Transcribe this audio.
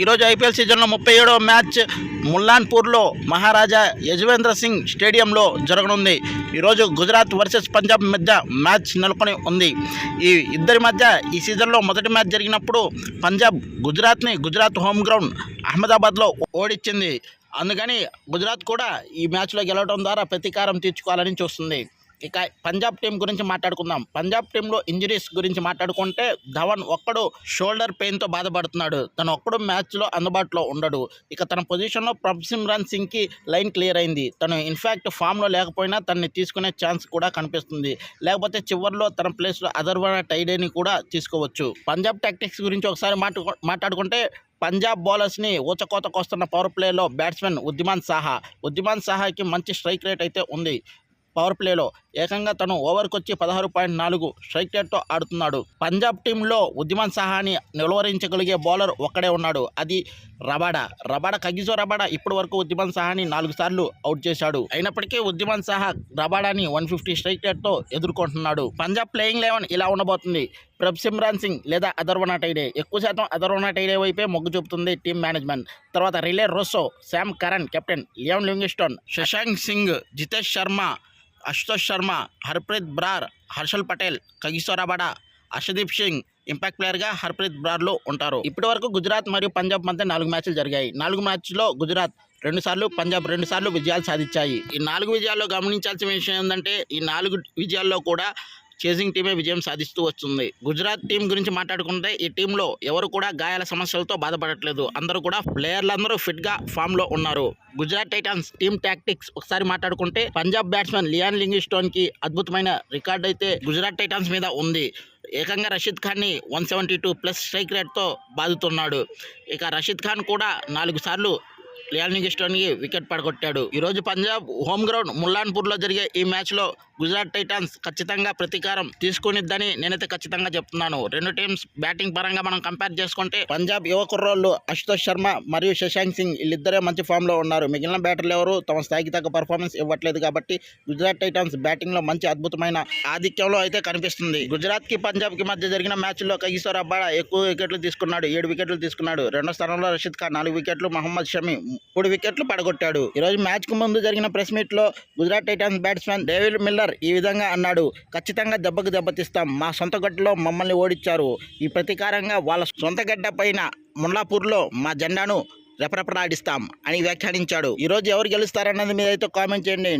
ఈరోజు ఐపీఎల్ సీజన్లో ముప్పై ఏడవ మ్యాచ్ ముల్లాన్పూర్లో మహారాజా యజవేంద్ర సింగ్ స్టేడియంలో జరగనుంది. ఈరోజు గుజరాత్ వర్సెస్ పంజాబ్ మధ్య మ్యాచ్ నెలకొని ఉంది. ఈ ఇద్దరి మధ్య ఈ సీజన్లో మొదటి మ్యాచ్ జరిగినప్పుడు పంజాబ్ గుజరాత్ని గుజరాత్ హోమ్ గ్రౌండ్ అహ్మదాబాద్లో ఓడించింది అందుకని గుజరాత్ కూడా ఈ మ్యాచ్లో గెలవడం ద్వారా ప్రతీకారం తీర్చుకోవాలని చూస్తుంది. ఇక పంజాబ్ టీం గురించి మాట్లాడుకుందాం. పంజాబ్ టీంలో ఇంజరీస్ గురించి మాట్లాడుకుంటే ధవన్ ఒక్కడు షోల్డర్ పెయిన్తో బాధపడుతున్నాడు. తను ఒక్కడు మ్యాచ్లో అందుబాటులో ఉండడు. ఇక తన పొజిషన్లో ప్రభ్ సిమ్రాన్ సింగ్కి లైన్ క్లియర్ అయింది. తను ఇన్ఫ్యాక్ట్ ఫామ్లో లేకపోయినా తనని తీసుకునే ఛాన్స్ కూడా కనిపిస్తుంది. లేకపోతే చివరిలో తన ప్లేస్లో అదర్వన టైడేని కూడా తీసుకోవచ్చు. పంజాబ్ టాక్టిక్స్ గురించి ఒకసారి మాట్లా మాట్లాడుకుంటే పంజాబ్ బౌలర్స్ని ఊచకోతకు వస్తున్న పవర్ ప్లేలో బ్యాట్స్మెన్ ఉద్దిమాన్ సాహా. ఉద్దిమాన్ సాహాకి మంచి స్ట్రైక్ రేట్ అయితే ఉంది. పవర్ ప్లేలో ఏకంగా తను ఓవర్కొచ్చి పదహారు పాయింట్ నాలుగు స్ట్రైక్ రేట్తో ఆడుతున్నాడు. పంజాబ్ టీంలో ఉద్యమన్ సహాని నిలువరించగలిగే బౌలర్ ఒక్కడే ఉన్నాడు. అది రబాడా. రబాడా కగిజో రబాడా ఇప్పటి వరకు ఉద్యమన్ సహాని నాలుగు సార్లు అవుట్ చేశాడు. అయినప్పటికీ ఉద్యమన్ సహా రబాడాని వన్ ఫిఫ్టీ స్ట్రైక్ రేట్తో ఎదుర్కొంటున్నాడు. పంజాబ్ ప్లేయింగ్ లెవెన్ ఇలా ఉండబోతుంది. ప్రభ్ సిమ్రాన్ సింగ్ లేదా అదర్వనా టైడే. ఎక్కువ శాతం అదర్వనా టైడే వైపే మొగ్గు చూపుతుంది టీం మేనేజ్మెంట్. తర్వాత Riley Rossouw Sam Curran captain Liam Livingstone Shashank Singh Jitesh Sharma Ashutosh Sharma Harpreet Brar Harshal Patel Kagiso Rabada Harshdeep Singh impact ప్లేయర్గా హర్ప్రీత్ బ్రార్లో ఉంటారు. ఇప్పటి వరకు గుజరాత్ మరియు పంజాబ్ మధ్య నాలుగు మ్యాచ్లు జరిగాయి. నాలుగు మ్యాచ్లో గుజరాత్ రెండుసార్లు పంజాబ్ రెండు సార్లు విజయాలు సాధించాయి. ఈ నాలుగు విజయాల్లో గమనించాల్సిన విషయం ఏంటంటే ఈ నాలుగు విజయాల్లో కూడా చేసింగ్ టీమే విజయం సాధిస్తూ వస్తుంది. గుజరాత్ టీం గురించి మాట్లాడుకుంటే ఈ టీంలో ఎవరు కూడా గాయాల సమస్యలతో బాధపడట్లేదు. అందరూ కూడా ప్లేయర్లందరూ ఫిట్గా ఫామ్లో ఉన్నారు. గుజరాత్ టైటాన్స్ టీమ్ టాక్టిక్స్ ఒకసారి మాట్లాడుకుంటే పంజాబ్ బ్యాట్స్మెన్ లియాన్ లింగిస్టోన్కి అద్భుతమైన రికార్డ్ అయితే గుజరాత్ టైటాన్స్ మీద ఉంది. ఏకంగా Rashid ఖాన్ని one seventy two plus strike రేట్తో బాదుతున్నాడు. ఇక రషీద్ ఖాన్ కూడా నాలుగు సార్లు లియాన్ లింగిస్టోన్కి వికెట్ పడగొట్టాడు. ఈరోజు పంజాబ్ హోమ్ గ్రౌండ్ ముల్లాన్పూర్లో జరిగే ఈ మ్యాచ్లో గుజరాత్ టైటాన్స్ ఖచ్చితంగా ప్రతీకారం తీసుకునిద్దని నేనైతే ఖచ్చితంగా చెప్తున్నాను. రెండు టీమ్స్ బ్యాటింగ్ పరంగా మనం కంపేర్ చేసుకుంటే పంజాబ్ యువకుర్రోళ్ళు అశుతోష్ శర్మ మరియు శశాంక్ సింగ్ వీళ్ళిద్దరే మంచి ఫామ్లో ఉన్నారు. మిగిలిన బ్యాటర్లు ఎవరు? తమ స్థాయికి తగ్గ పర్ఫార్మెన్స్ ఇవ్వట్లేదు కాబట్టి గుజరాత్ టైటాన్స్ బ్యాటింగ్లో మంచి అద్భుతమైన ఆధిక్యంలో అయితే కనిపిస్తుంది. గుజరాత్కి పంజాబ్కి మధ్య జరిగిన మ్యాచ్లో కగిసోర్ అబ్బాడ ఎక్కువ వికెట్లు తీసుకున్నాడు. ఏడు వికెట్లు తీసుకున్నాడు. రెండో స్థానంలో రషీద్ ఖాన్ నాలుగు వికెట్లు మహమ్మద్ షమీ మూడు వికెట్లు పడగొట్టాడు. ఈరోజు మ్యాచ్కు ముందు జరిగిన ప్రెస్ మీట్లో Gujarat Titans batsmen David Miller ఈ విధంగా అన్నాడు ఖచ్చితంగా దెబ్బకు దెబ్బతిస్తాం. మా సొంత గడ్డలో మమ్మల్ని ఓడించారు ఈ ప్రతీకారంగా వాళ్ళ సొంత గడ్డ పైన ముల్లాపూర్లో మా జెండాను రెపరెపలాడిస్తాం అని వ్యాఖ్యానించాడు. ఈరోజు ఎవరు గెలుస్తారన్నది మీరైతే కామెంట్ చేయండి.